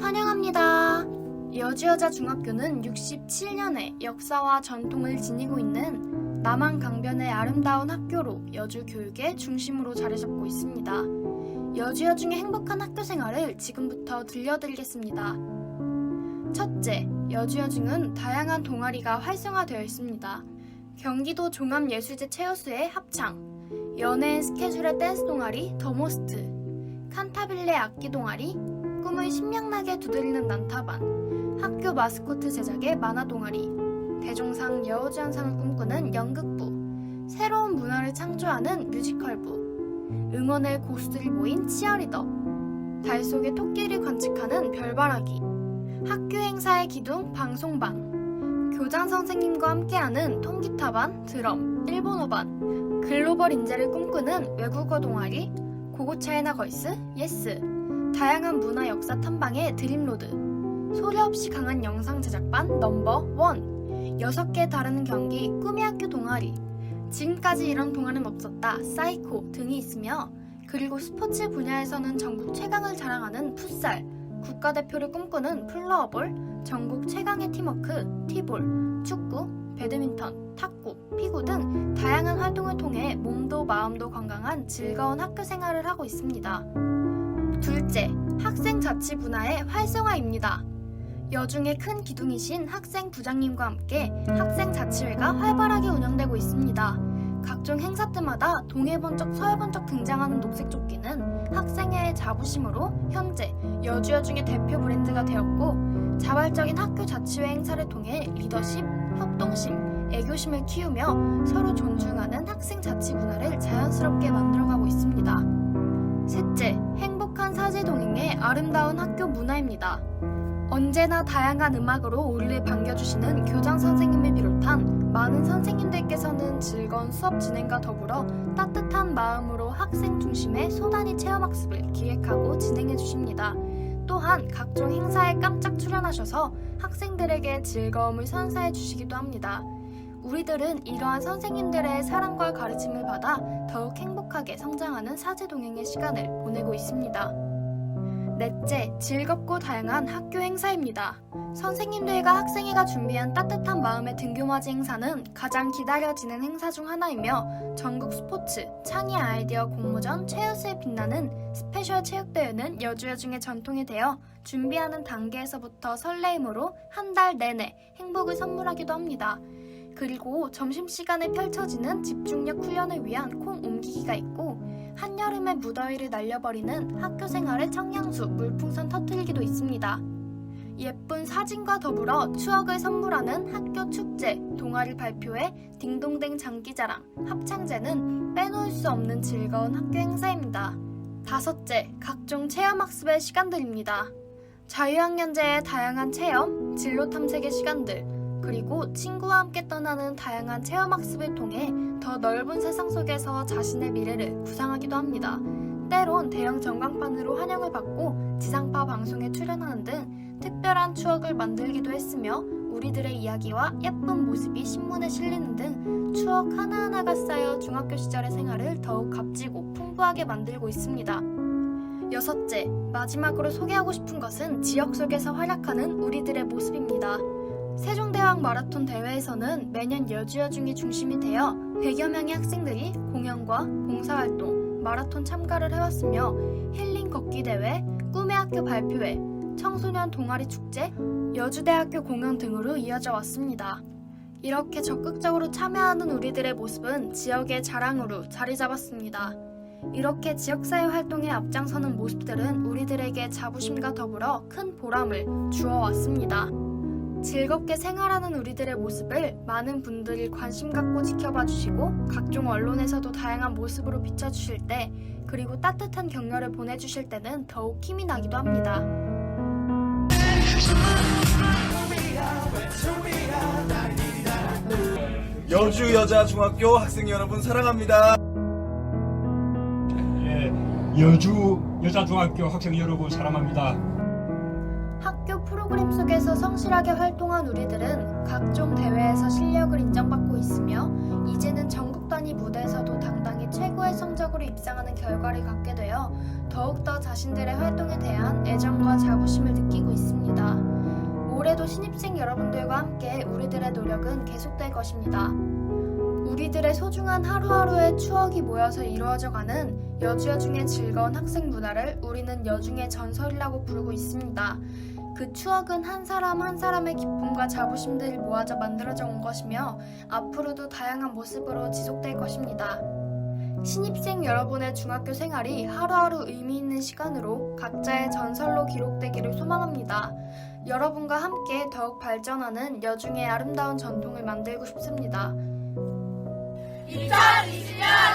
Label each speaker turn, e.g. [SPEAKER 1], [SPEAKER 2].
[SPEAKER 1] 환영합니다. 여주여자 중학교는 67년의 역사와 전통을 지니고 있는 남한 강변의 아름다운 학교로 여주 교육의 중심으로 자리 잡고 있습니다. 여주여중의 행복한 학교 생활을 지금부터 들려드리겠습니다. 첫째, 여주여중은 다양한 동아리가 활성화되어 있습니다. 경기도 종합예술제 체어수의 합창, 연예인 스케줄의 댄스 동아리 더모스트, 칸타빌레 악기 동아리, 꿈을 신명나게 두드리는 난타반, 학교 마스코트 제작의 만화 동아리, 대종상 여우주연상을 꿈꾸는 연극부, 새로운 문화를 창조하는 뮤지컬부, 응원의 고수들이 모인 치어리더, 달 속의 토끼를 관측하는 별바라기, 학교 행사의 기둥 방송반, 교장 선생님과 함께하는 통기타반, 드럼, 일본어반, 글로벌 인재를 꿈꾸는 외국어 동아리, 고고차이나 걸스, 예스, 다양한 문화 역사 탐방의 드림로드, 소리 없이 강한 영상 제작반 넘버 원, 여섯 개 다른 경기 꿈의 학교 동아리, 지금까지 이런 동아리는 없었다. 사이코 등이 있으며 그리고 스포츠 분야에서는 전국 최강을 자랑하는 풋살, 국가대표를 꿈꾸는 플로어볼, 전국 최강의 팀워크, 티볼, 축구, 배드민턴, 탁구, 피구 등 다양한 활동을 통해 몸도 마음도 건강한 즐거운 학교 생활을 하고 있습니다. 둘째, 학생 자치 문화의 활성화입니다. 여중의 큰 기둥이신 학생 부장님과 함께 학생 자치회가 활발하게 운영되고 있습니다. 각종 행사 때마다 동해번쩍 서해번쩍 등장하는 녹색 조끼는 학생의 자부심으로 현재 여주여 중의 대표 브랜드가 되었고 자발적인 학교 자치회 행사를 통해 리더십, 협동심, 애교심을 키우며 서로 존중하는 학생 자치 문화를 자연스럽게 만들어가고 있습니다. 아름다운 학교 문화입니다. 언제나 다양한 음악으로 우리를 반겨주시는 교장 선생님을 비롯한 많은 선생님들께서는 즐거운 수업 진행과 더불어 따뜻한 마음으로 학생 중심의 소단위 체험학습을 기획하고 진행해 주십니다. 또한 각종 행사에 깜짝 출연하셔서 학생들에게 즐거움을 선사해 주시기도 합니다. 우리들은 이러한 선생님들의 사랑과 가르침을 받아 더욱 행복하게 성장하는 사제 동행의 시간을 보내고 있습니다. 넷째, 즐겁고 다양한 학교 행사입니다. 선생님들과 학생회가 준비한 따뜻한 마음의 등교맞이 행사는 가장 기다려지는 행사 중 하나이며 전국 스포츠, 창의 아이디어 공모전 최우수에 빛나는 스페셜 체육대회는 여주여 중의 전통이 되어 준비하는 단계에서부터 설레임으로 한 달 내내 행복을 선물하기도 합니다. 그리고 점심시간에 펼쳐지는 집중력 훈련을 위한 콩 옮기기가 있고 한여름의 무더위를 날려버리는 학교 생활의 청량수 물풍선 터트리기도 있습니다. 예쁜 사진과 더불어 추억을 선물하는 학교 축제, 동아리 발표회, 딩동댕 장기자랑, 합창제는 빼놓을 수 없는 즐거운 학교 행사입니다. 다섯째, 각종 체험학습의 시간들입니다. 자유학년제의 다양한 체험, 진로 탐색의 시간들, 그리고 친구와 함께 떠나는 다양한 체험학습을 통해 더 넓은 세상 속에서 자신의 미래를 구상하기도 합니다. 때론 대형 전광판으로 환영을 받고 지상파 방송에 출연하는 등 특별한 추억을 만들기도 했으며 우리들의 이야기와 예쁜 모습이 신문에 실리는 등 추억 하나하나가 쌓여 중학교 시절의 생활을 더욱 값지고 풍부하게 만들고 있습니다. 여섯째, 마지막으로 소개하고 싶은 것은 지역 속에서 활약하는 우리들의 모습입니다. 세종대왕 마라톤 대회에서는 매년 여주여중이 중심이 되어 100여 명의 학생들이 공연과 봉사활동, 마라톤 참가를 해왔으며 힐링 걷기 대회, 꿈의 학교 발표회, 청소년 동아리 축제, 여주대학교 공연 등으로 이어져 왔습니다. 이렇게 적극적으로 참여하는 우리들의 모습은 지역의 자랑으로 자리 잡았습니다. 이렇게 지역사회 활동에 앞장서는 모습들은 우리들에게 자부심과 더불어 큰 보람을 주어왔습니다. 즐겁게 생활하는 우리들의 모습을 많은 분들이 관심 갖고 지켜봐 주시고 각종 언론에서도 다양한 모습으로 비춰 주실 때 그리고 따뜻한 격려를 보내 주실 때는 더욱 힘이 나기도 합니다.
[SPEAKER 2] 여주 여자 중학교 학생 여러분 사랑합니다.
[SPEAKER 3] 예, 여주 여자 중학교 학생 여러분 사랑합니다.
[SPEAKER 1] 학교 프로그램 속에서 성실하게 활동한 우리들은 각종 대회에서 실력을 인정받고 있으며 이제는 전국 단위 무대에서도 당당히 최고의 활성적으로 입상하는 결과를 갖게 되어 더욱더 자신들의 활동에 대한 애정과 자부심을 느끼고 있습니다. 올해도 신입생 여러분들과 함께 우리들의 노력은 계속될 것입니다. 우리들의 소중한 하루하루의 추억이 모여서 이루어져가는 여주여중의 즐거운 학생 문화를 우리는 여중의 전설이라고 부르고 있습니다. 그 추억은 한 사람 한 사람의 기쁨과 자부심들이 모아져 만들어져 온 것이며 앞으로도 다양한 모습으로 지속될 것입니다. 신입생 여러분의 중학교 생활이 하루하루 의미 있는 시간으로 각자의 전설로 기록되기를 소망합니다. 여러분과 함께 더욱 발전하는 여중의 아름다운 전통을 만들고 싶습니다.
[SPEAKER 4] 2020년